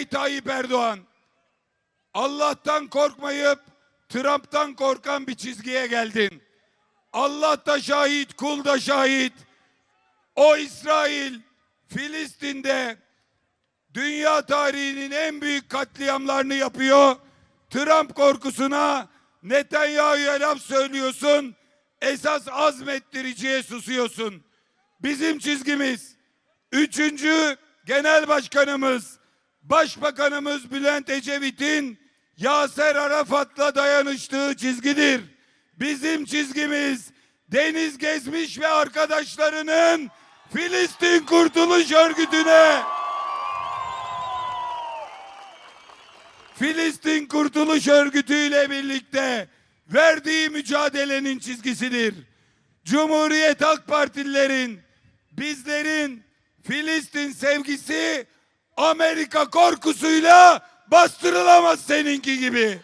Ey Tayyip Erdoğan, Allah'tan korkmayıp Trump'tan korkan bir çizgiye geldin. Allah da şahit, kul da şahit. O İsrail, Filistin'de dünya tarihinin en büyük katliamlarını yapıyor. Trump korkusuna Netanyahu'ya laf söylüyorsun. Esas azmettiriciye susuyorsun. Bizim çizgimiz üçüncü genel başkanımız Başbakanımız Bülent Ecevit'in Yaser Arafat'la dayanıştığı çizgidir. Bizim çizgimiz Deniz Gezmiş ve arkadaşlarının Filistin Kurtuluş Örgütü'ne Filistin Kurtuluş Örgütü ile birlikte verdiği mücadelenin çizgisidir. Cumhuriyet Halk Partililerin, bizlerin Filistin sevgisi Amerika korkusuyla bastırılamaz seninki gibi.